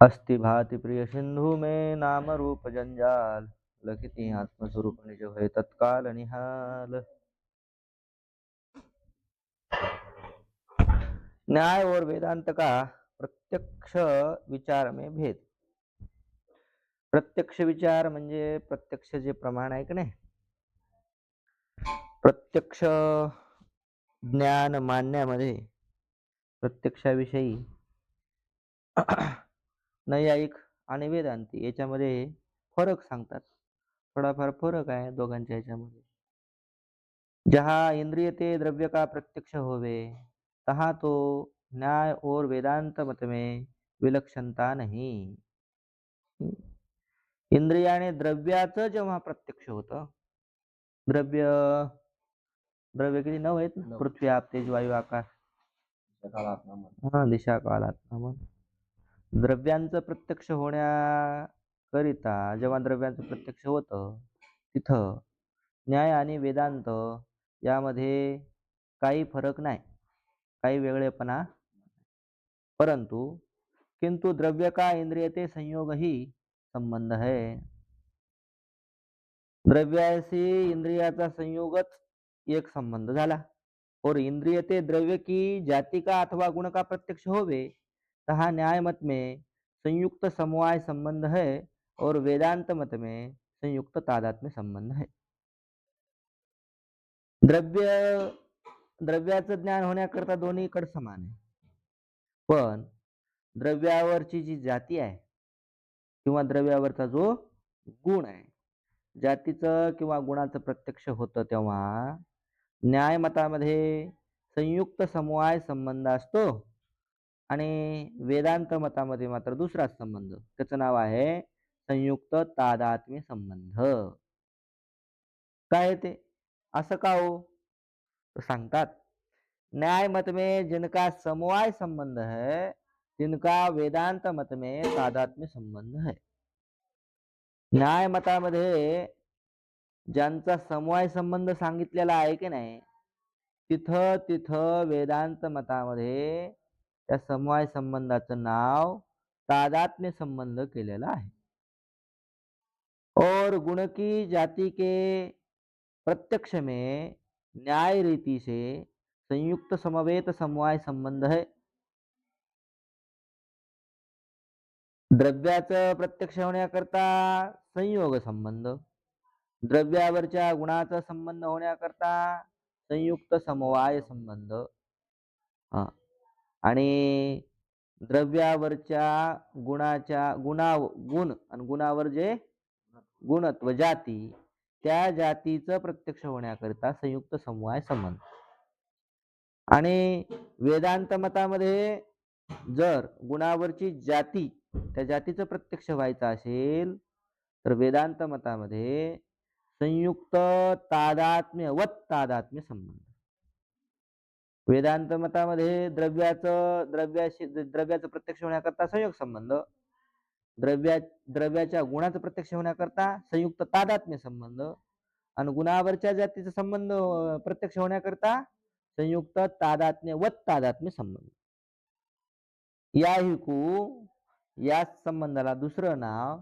अस्ति भाति प्रिय सिंधु में नाम रूप जंजाल लखिती आत्मस्वरूप निज है तत्काल निहाल। न्याय और वेदांत का प्रत्यक्ष विचार में भेद। प्रत्यक्ष विचार म्हणजे प्रत्यक्ष जे प्रमाण आहे की नाही? प्रत्यक्ष ज्ञान मानण्यामध्ये प्रत्यक्षाविषयी नैयायिक आणि वेदांती याच्यामध्ये फरक सांगतात. थोडाफार फरक आहे दोघांच्या याच्यामध्ये. जहा इंद्रिय ते द्रव्य का प्रत्यक्ष होवे तहा तो न्याय और वेदांत मत में विलक्षणता नाही. इंद्रियाने द्रव्याचं जेव्हा प्रत्यक्ष होतं द्रव्य द्रव्य किती नऊ आहेत. पृथ्वी आप तेज वायू आकाश हा दिशा काळात द्रव्यांचं प्रत्यक्ष होण्याकरिता जेव्हा द्रव्यांचं प्रत्यक्ष होतं तिथं न्याय आणि वेदांत यामध्ये काही फरक नाही काही वेगळेपणा परंतु किंतु द्रव्य का इंद्रिय ते संयोग ही संबंध है द्रव्याशी इंद्रियाचा संयोगच एक संबंध झाला. और इंद्रिय ते द्रव्य की जाती का अथवा गुण का प्रत्यक्ष होवे तहा न्याय मत में संयुक्त समवाय संबंध है और वेदांत मत में संयुक्त तादात्म्य संबंध है। द्रव्य द्रव्याचं ज्ञान होण्याकरता दोन्हीकडे समान आहे. पण द्रव्यावरची जी जाती आहे किंवा द्रव्यावरचा जो गुण आहे जातीचं किंवा गुणाचं प्रत्यक्ष होतं तेव्हा न्यायमतामध्ये संयुक्त समवाय संबंध असतो. आणि वेदांत मतामध्ये मात्र दुसराच संबंध. त्याचं नाव आहे संयुक्त तादात्म्य संबंध. काय आहे ते? असं का हो? सांगतात. न्याय मत में जिनका समवाय संबंध है जिनका वेदांत मत में तादात्म्य संबंध है. न्याय मतामध्ये ज्यांचा समवाय संबंध सांगितलेला आहे की नाही तिथं तिथं वेदांत मतामध्ये त्या समवाय संबंधाचं नाव तादात्म्य संबंध केलेला आहे. और गुण की जाति के प्रत्यक्ष में न्याय रीति से संयुक्त समवेत समवाय संबंध है। द्रव्याचं प्रत्यक्ष होण्याकरता संयोग संबंध द्रव्यावरच्या गुणाचा संबंध होण्याकरता संयुक्त समवाय संबंध. हा. आणि द्रव्यावरच्या गुणाच्या गुणा गुण आणि गुणावर जे गुणत्व जाती त्या जातीचं प्रत्यक्ष होण्याकरिता संयुक्त समवाय संबंध. आणि वेदांत मतामध्ये जर गुणावरची जाती त्या जातीचं प्रत्यक्ष व्हायचं असेल तर वेदांत मतामध्ये संयुक्त तादात्म्य व तादात्म्य संबंध. वेदांत मतामध्ये द्रव्याचं द्रव्याशी द्रव्याचं प्रत्यक्ष होण्याकरता संयोग संबंध. द्रव्या द्रव्याच्या गुणाचं प्रत्यक्ष होण्याकरता संयुक्त तादात्म्य संबंध. आणि गुणावरच्या जातीचा संबंध प्रत्यक्ष होण्याकरता संयुक्त तादात्म्य व तादात्म्य संबंध. या हिकू या संबंधाला दुसरं नाव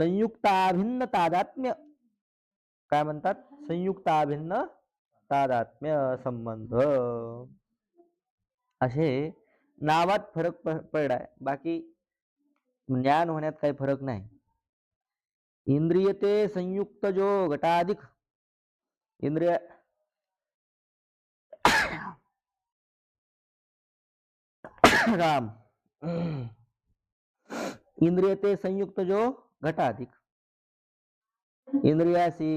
संयुक्ताभिन्न तादात्म्य. काय म्हणतात? संयुक्ताभिन्न तादात्म्य संबंध. असे नावात फरक पडलाय. बाकी ज्ञान होण्यात काही फरक नाही. इंद्रिय ते संयुक्त जो घटाधिक इंद्रिय राम. इंद्रिय ते संयुक्त जो घटाधिक इंद्रियाशी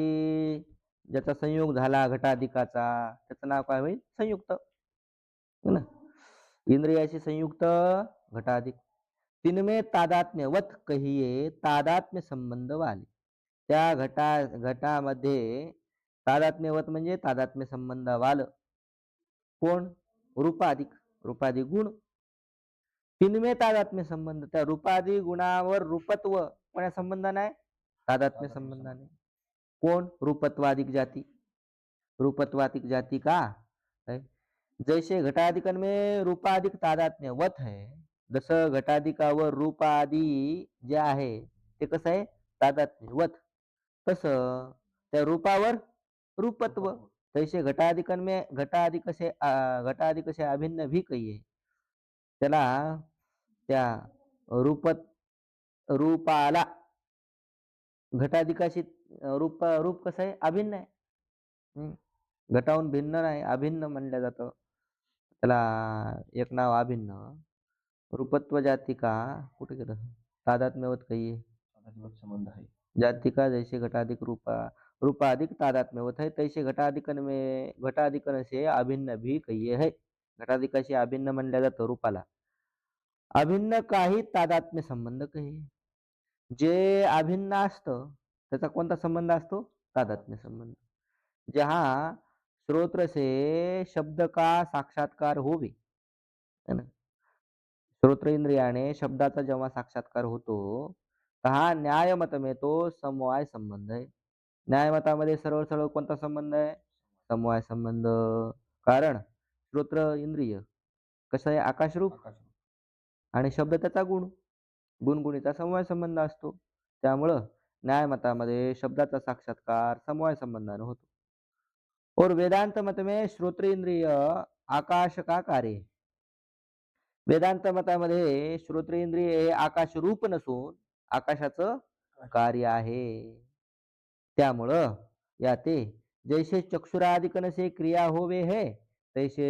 ज्याचा संयोग झाला घटाधिकाचा त्याचं नाव काय होईल? संयुक्त. है ना? इंद्रियाशी संयुक्त घटाधिक. तिनमे तादात्म्य वत कहिये तादात्म्य संबंध वाले. त्या घटा घटामध्ये तादात्म्यवत म्हणजे तादात्म्य संबंध वाल. कोण? रूपाधिक. रूपाधिक गुण. तिनमे तादात्म्य संबंध. त्या रूपाधी गुणावर रूपत्व कोण्या संबंधाने आहे? तादात्म्य संबंधाने कोण? रूपत्वाधिक जाती. रूपत्वाधिक जाति का? है? जैसे घटाधिकन में रूपाधिक तादात्म्य वत है जसं घटाधिकावर रूप आदी जे आहे ते कसं आहे? तादात्म्य वत. तसं त्या रूपावर रूपत्व. तैसे घटाधिकन में घटाधिक कसे घटाधिक कसे अभिन्न भी कहिये त्याला त्या रूपत रूपाला घटाधिकाशी रूप रूप कसं आहे? अभिन्न आहे. हम्म. घटाहून भिन्न नाही अभिन्न म्हणलं जातं. त्याला एक नाव अभिन्न. रूपत्व जातिका कुठे गेलं? तादात्म्यवत काही? संबंध आहे. जातिका जैसे घटाधिक रूपा रूपाधिक तादात्म्यवत है तैसे घटाधिकन में घटाधिकन से अभिन्न भी कहिये है. घटाधिकाशी अभिन्न म्हणल्या जातं रूपाला. अभिन्न काही तादात्म्य संबंध काही. जे अभिन्न असतं त्याचा कोणता संबंध असतो? तादात्म्य संबंध. जहाँ श्रोत्र से शब्द का साक्षात्कार होवे. है ना? श्रोत्र इंद्रियाने शब्दाचा जेव्हा साक्षात्कार होतो तहा न्यायमत में तो समवाय संबंध आहे. न्यायमतामध्ये सरळ सरळ कोणता संबंध आहे? समवाय संबंध. कारण श्रोत्र इंद्रिय कसं आहे? आकाशरूप. आकाश आणि शब्द त्याचा गुण. गुणगुणीचा समवाय संबंध असतो. त्यामुळं न्यायमतामध्ये शब्दाचा साक्षात्कार समवाय संबंधाने होतो. और वेदांत मत में श्रोत्रेंद्रिय आकाश का कार्य वेदांत मतामध्ये श्रोत्रेंद्रिय हे आकाश रूप नसून आकाशाचं कार्य आहे. त्यामुळं या ते जैसे चक्षुरादिकन से क्रिया होवे है तैसे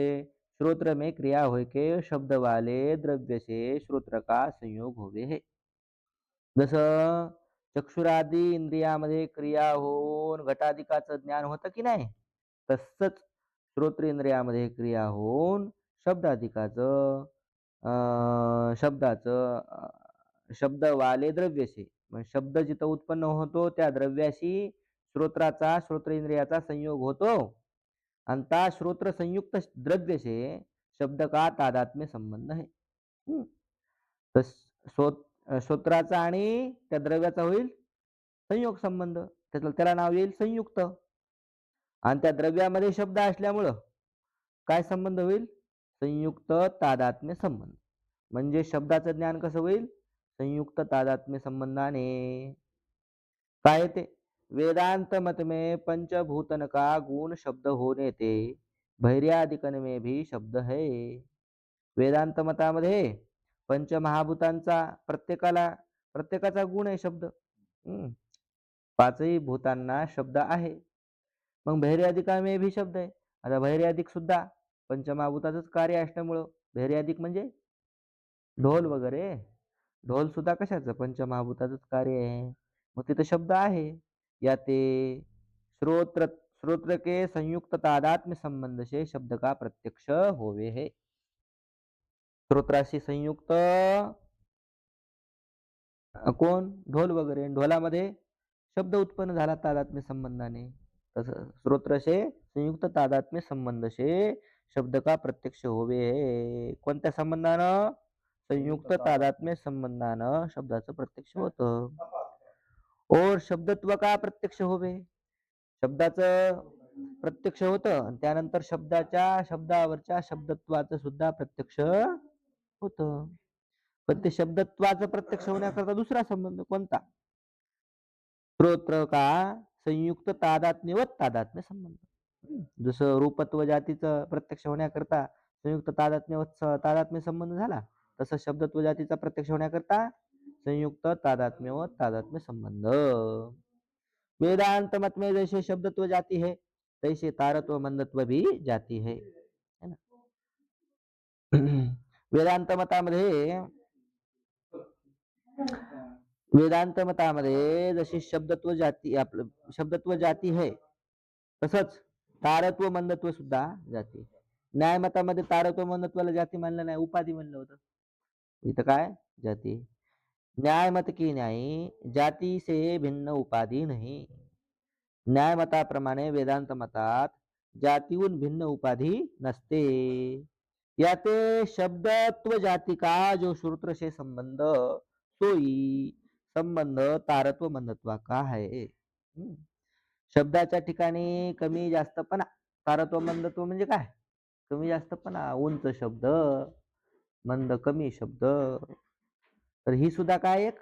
श्रोत्र में क्रिया होय के शब्द वाले द्रव्य से श्रोत्र का संयोग होवे है. जसं चक्षुरादी इंद्रियामध्ये क्रिया होऊन घटाधिकाचं ज्ञान होतं की नाही? तसंच श्रोत्र इंद्रियामध्ये क्रिया होऊन शब्दाधिकाचं शब्दाचं शब्दवाले द्रव्यशी म्हणजे शब्द जिथं उत्पन्न होतो त्या द्रव्याशी श्रोत्राचा श्रोत्र इंद्रियाचा संयोग होतो. आणि त्या श्रोत्र संयुक्त द्रव्यशे शब्द का तादात्म्य संबंध आहे? तस तर श्रोत सूत्राचा आणि त्या द्रव्याचा होईल संयोग संबंध. त्याचं त्याला नाव येईल संयुक्त. आणि त्या द्रव्यामध्ये शब्द असल्यामुळं काय संबंध होईल? संयुक्त तादात्म्य संबंध. म्हणजे शब्दाचं ज्ञान कसं होईल? संयुक्त तादात्म्य संबंधाने. काय येते वेदांत मत में पंचभूतन का गुण शब्द होने ते. भैर्यादिकनमे भी शब्द है. वेदांत मतामध्ये पंचमहाभूतांचा प्रत्येकाला प्रत्येकाचा गुण आहे शब्द. पाचही भूतांना शब्द आहे. मग भैर्यादिकामे भी शब्द आहे. आता भैर्यादिक सुद्धा पंचमहाभूताचंच कार्य असल्यामुळं भैर्यादिक म्हणजे ढोल वगैरे. ढोल सुद्धा कशाचं? पंचमहाभूताचंच कार्य आहे. मग तिथं शब्द आहे. या ते श्रोत्र श्रोत्र के संयुक्त तादात्म्य संबंध से शब्द का प्रत्यक्ष होवे है. श्रोत्राशी संयुक्त कोण? ढोल वगैरे. ढोलामध्ये शब्द उत्पन्न झाला तादात्म्य संबंधाने. तसं श्रोत्रशे संयुक्त तादात्म्य संबंध से शब्द का प्रत्यक्ष होवे? है कोणत्या संबंधानं? संयुक्त तादात्म्य संबंधानं शब्दाचं प्रत्यक्ष होतं. और शब्दत्व का प्रत्यक्ष होवे? शब्दाचं प्रत्यक्ष होतं. त्यानंतर शब्दाच्या शब्दावरच्या शब्दत्वाचं सुद्धा प्रत्यक्ष होतं. पण ते शब्दत्वाचं प्रत्यक्ष होण्याकरता दुसरा संबंध कोणता? श्रोत्र का संयुक्त तादात्म्यवत तादात्म्य संबंध. जसं रूपत्व जातीचं प्रत्यक्ष होण्याकरता संयुक्त तादात्म्यवत स- तादात्म्य संबंध झाला तसं शब्दत्व जातीचा प्रत्यक्ष होण्याकरता संयुक्त तादात्म्य व तादात्म्य संबंध. वेदांत मत में जैसे शब्दत्व जाती है तैसे तारत्व मंदत्व भी जाती है. है ना? वेदांत मतामध्ये वेदांत मतामध्ये जशी शब्दत्व जाती, आपलं शब्दत्व जाती है, तसंच तारत्व मंदत्व सुद्धा जाती न्याय मतामध्ये तारत्व मंदत्वाला जाती मानलं नाही, उपाधी म्हणलं होतं. इथं काय? जाती न्याय मत की न्यायी, जाती से भिन्न उपाधी नाही. न्याय मता मताप्रमाणे वेदांत मतात जातीहून भिन्न उपाधी नसते. याते शब्दत्व जाती का जो श्रोत्र से संबंध सोई संबंध तारत्व मंदत्वा का आहे? शब्दाच्या ठिकाणी कमी जास्तपणा तारत्व मंदत्व म्हणजे काय? कमी जास्तपणा उंच शब्द मंद कमी शब्द. तर ही सुद्धा काय एक?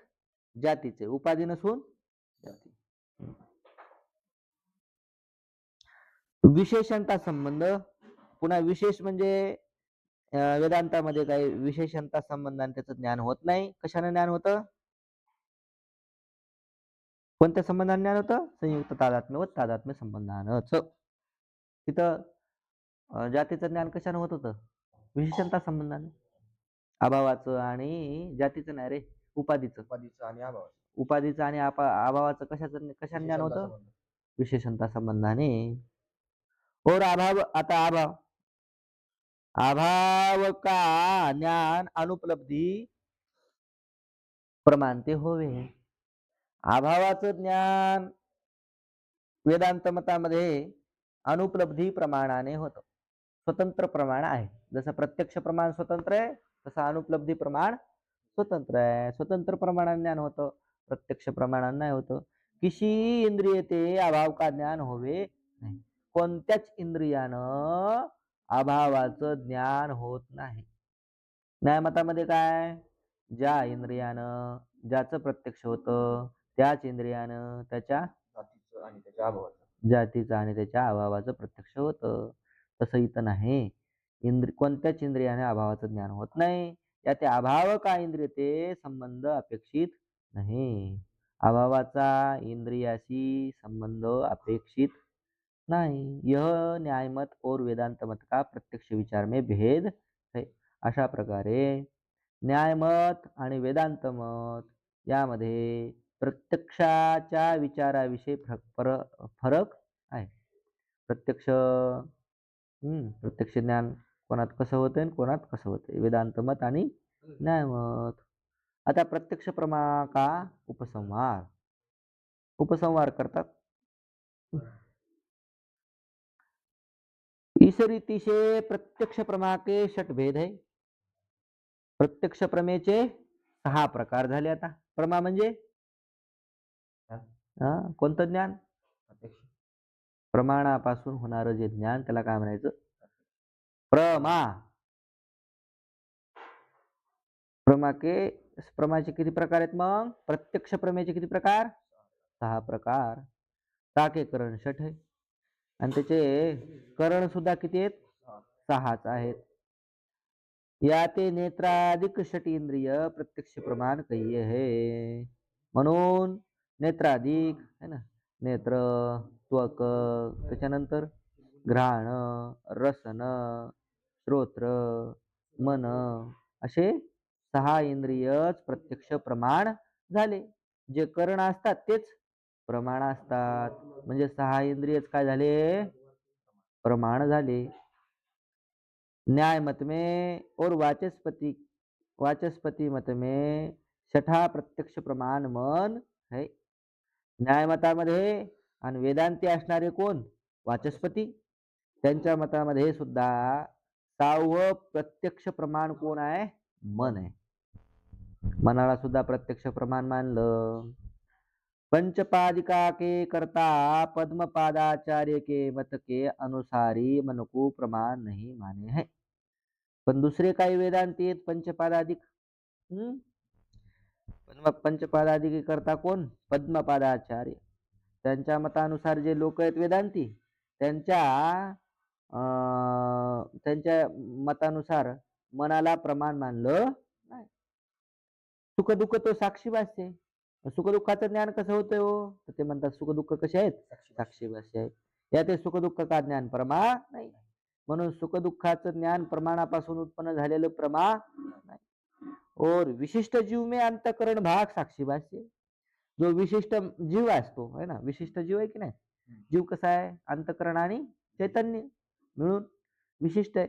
जातीचे. उपाधी नसून जाती. विशेषणता संबंध. पुन्हा विशेष म्हणजे वेदांतामध्ये काही विशेषणता संबंधाने त्याचं ज्ञान होत नाही. कशाने ज्ञान होतं? कोणत्या संबंधाने ज्ञान होतं? संयुक्त तादात्म्य व तादात्म्य संबंधानच. तिथं जातीचं ज्ञान कशाने होत होतं? विशेषणता संबंधाने. अभावाचं आणि जातीचं नाही रे उपाधीचं. उपाधीचं आणि अभाव उपाधीचं आणि आपा अभावाचं कशाचं कशाने ज्ञान होतं? विशेषणता संबंधाने. और अभाव आता अभाव. अभाव का ज्ञान अनुपलब्धी? प्रमाणते होवे. अभावाचं ज्ञान वेदांत मतामध्ये अनुपलब्धी प्रमाणाने होतं. स्वतंत्र प्रमाण आहे. जसं प्रत्यक्ष प्रमाण स्वतंत्र आहे तसं अनुपलब्धी प्रमाण स्वतंत्र आहे. स्वतंत्र प्रमाणाने ज्ञान होतं प्रत्यक्ष प्रमाणाने नाही होतं. किशी इंद्रिय ते अभाव का ज्ञान होवे? नाही. कोणत्याच इंद्रियानं अभावाचं ज्ञान होत नाही. न्यायमतामध्ये काय? ज्या इंद्रियानं ज्याचं प्रत्यक्ष होतं त्याच इंद्रियानं त्याच्या जातीचं आणि त्याच्या अभावाचं. जातीचं आणि त्याच्या अभावाचं प्रत्यक्ष होतं. तसं इथं नाही. इंद्र कोणत्याच इंद्रियाने अभावाचं ज्ञान होत नाही. या ते अभाव का इंद्रिय? ते संबंध अपेक्षित नाही. अभावाचा इंद्रियाशी संबंध अपेक्षित नहीं. यह न्यायमत और वेदांत मत का प्रत्यक्ष विचार में भेद है? अशा प्रकारे न्यायमत आणि वेदांत मत यामध्ये प्रत्यक्षाच्या विचाराविषयी फरक फरक आहे. प्रत्यक्ष प्रत्यक्ष ज्ञान कोणात कसं होतं आणि कोणात कसं होतंय? वेदांत मत आणि न्यायमत. आता प्रत्यक्ष प्रमा का? उपसंहार. उपसंहार करतात. से प्रत्यक्ष प्रमा के षट भेद है प्रत्यक्ष प्रमेचे सहा प्रकार झाले आता. प्रमा म्हणजे? कोणतं ज्ञान? प्रमाणापासून होणारं जे ज्ञान त्याला काय म्हणायचं? प्रमा. प्रमाके प्रमाचे किती प्रकार आहेत मग? प्रत्यक्ष प्रमेचे किती प्रकार? सहा प्रकार. टाकेकरण षट आहे. आणि त्याचे करण सुद्धा किती आहेत? सहाच आहेत. या ते नेत्राधिक षट इंद्रिय प्रत्यक्ष प्रमाण काही आहे म्हणून नेत्राधिक है ना? नेत्र त्वक त्याच्यानंतर घ्राण रसन श्रोत्र मन असे सहा इंद्रियच प्रत्यक्ष प्रमाण झाले. जे कर्ण असतात तेच प्रमाण असतात. म्हणजे सहा इंद्रियच काय झाले? प्रमाण झाले. न्याय मत में और वाचस्पति वाचस्पति मत में छठा प्रत्यक्ष प्रमाण मन है. न्याय मतामध्ये आणि वेदांती असणारे कोण? वाचस्पती. त्यांच्या मतामध्ये सुद्धा सहावं प्रत्यक्ष प्रमाण कोण आहे? मन आहे. मनाला सुद्धा प्रत्यक्ष प्रमाण मानलं. पंचपादिका के करता पद्मपादाचार्य के मत के अनुसारी मन को प्रमाण नहीं माने है। पण दुसरे काही वेदांती आहेत पंचपादाधिक हम्म? पद्म पंचपादाधिक करता कोण? पद्मपादाचार्य. त्यांच्या मतानुसार जे लोक आहेत वेदांती त्यांच्या त्यांच्या मतानुसार मनाला प्रमाण मानलं नाही. सुख दुःख तो साक्षी भासते आहे. सुख दुःखाचं ज्ञान कसं होतंय हो? तर ते म्हणतात सुख दुःख कसे आहेत? साक्षी भाष्य आहेत या ते सुख दुःख का ज्ञान प्रमा नाही. म्हणून सुख दुःखाचं ज्ञान प्रमाणापासून उत्पन्न झालेलं प्रमा नाही. और विशिष्ट जीव में अंतकरण भाग साक्षी भाष्य जो विशिष्ट जीव असतो है ना? विशिष्ट जीव आहे की नाही. जीव कसा आहे? अंतकरण आणि चैतन्य मिळून विशिष्ट आहे.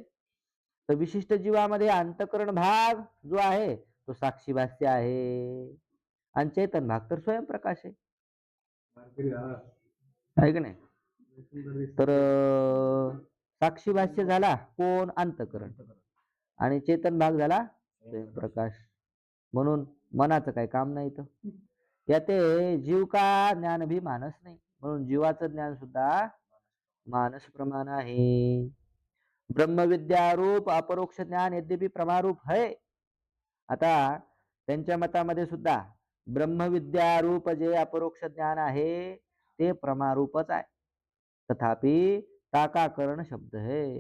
तर विशिष्ट जीवामध्ये अंतकरण भाग जो आहे तो साक्षी भाष्य आहे. आणि चैतन भाग तर स्वयंप्रकाश आहे. की नाही? तर साक्षी भाष्य झाला कोण? अंतकरण. आणि चेतन भाग झाला स्वयंप्रकाश. म्हणून मनाचं काही काम नाही तर या ते जीव का ज्ञान भी मानस नाही. म्हणून जीवाचं ज्ञान सुद्धा मानस प्रमाण आहे. ब्रह्मविद्या रूप अपरोक्ष ज्ञान यद्यपि प्रमारूप है आता त्यांच्या मतामध्ये सुद्धा ब्रह्मविद्या रूप जे अपरोक्ष ज्ञान आहे ते प्रमारूपच आहे. तथापि टाकाकरण शब्द है.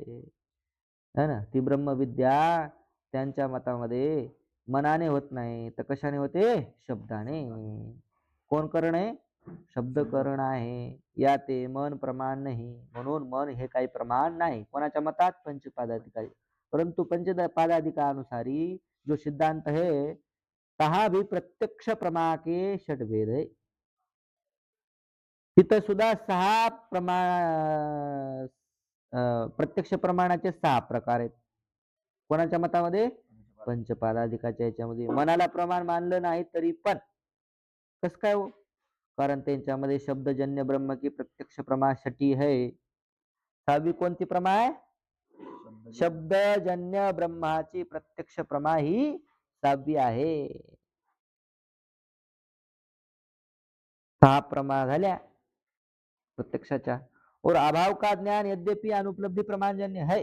ना? ती ब्रह्मविद्या त्यांच्या मतामध्ये मनाने होत नाही तर कशाने होते? शब्दाने. कोण करण? आहे शब्द करण आहे. या ते मन प्रमाण नाही. म्हणून मन हे काही प्रमाण नाही. कोणाच्या मतात? पंचपादाधिकारी. परंतु पंचपादाधिकानुसारी जो सिद्धांत आहे तहा भी प्रत्यक्ष प्रमा के षटभेद है तिथं सुद्धा सहा प्रमाण प्रत्यक्ष प्रमाणाचे सहा प्रकार आहेत. कोणाच्या मतामध्ये? पंचपादाधिकाच्या याच्यामध्ये. मनाला प्रमाण मानलं नाही तरी पण. कस काय हो? कारण त्यांच्यामध्ये शब्दजन्य ब्रह्म की प्रत्यक्ष प्रमा षटी है. सहावी कोणती प्रमा आहे? शब्दजन्य ब्रह्माची प्रत्यक्ष प्रमा ही सहावी आहे. सहा प्रमा झाल्या. प्रत्यक्षाच्या. और अभाव का ज्ञान यद्यपि अनुपलब्धी प्रमाणजन्य है.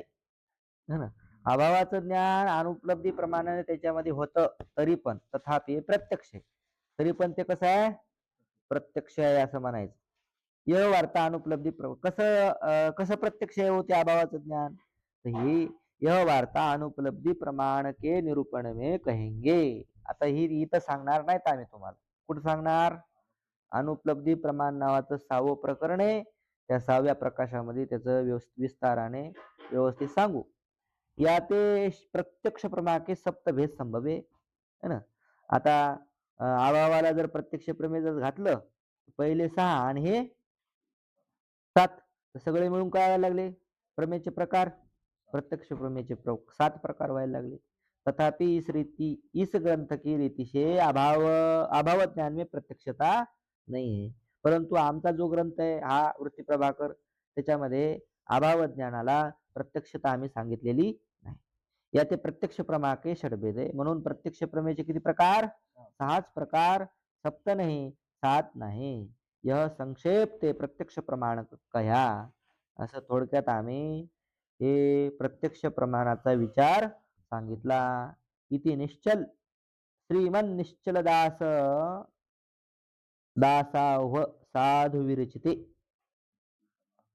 ना? अभावाचं ज्ञान अनुपलब्धी प्रमाणाने त्याच्यामध्ये होतं तरी पण. तथापि प्रत्यक्ष आहे. तरी पण ते कसं आहे? प्रत्यक्ष आहे असं म्हणायचं. य वार्ता अनुपलब्धी प्र कसं कसं प्रत्यक्ष होते अभावाचं ज्ञान? ही यह वार्ता अनुपलब्धी प्रमाण के निरूपण में कहेंगे. आता ही इथं सांगणार नाहीत आम्ही तुम्हाला. कुठं सांगणार? अनुपलब्धी प्रमाण नावाचं सहावं प्रकरण आहे. त्या सहाव्या प्रकाशामध्ये त्याचं व्यवस्थित विस्ताराने व्यवस्थित सांगू. या ते प्रत्यक्ष प्रमाके सप्तभेद संभवे है ना? आता अभावाला जर प्रत्यक्ष प्रमेय जर घातलं पहिले सहा आणि हे सात सगळे मिळून काय लागले? प्रमेयचे प्रकार. प्रत्यक्ष प्रमेयचे सात प्रकार व्हायला लागले. तथापि इस रीति इस ग्रंथ की रीति से अभाव अभाव ज्ञान में प्रत्यक्षता नाही आहे. परंतु आमचा जो ग्रंथ आहे हा वृत्ती प्रभाकर त्याच्यामध्ये अभाव ज्ञानाला प्रत्यक्षता आम्ही सांगितलेली नाही. या ते प्रत्यक्ष प्रमाके षडभेद. आहे म्हणून प्रत्यक्ष प्रमेयचे किती प्रकार? सहाच प्रकार. सप्त नाही सात नाही. यह संक्षेप ते प्रत्यक्ष प्रमाण कह्या असं थोडक्यात आम्ही हे प्रत्यक्ष प्रमाणाचा विचार सांगितला. इति निश्चल श्रीमन निश्चलदास दासाह साधु विरचिते.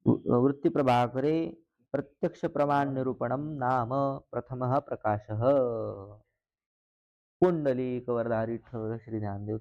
वृत्ती प्रभाकरे प्रत्यक्ष प्रमाण निरूपणम नाम प्रथमः प्रकाशः। पुंडलीक वरदारी श्री ज्ञानदेव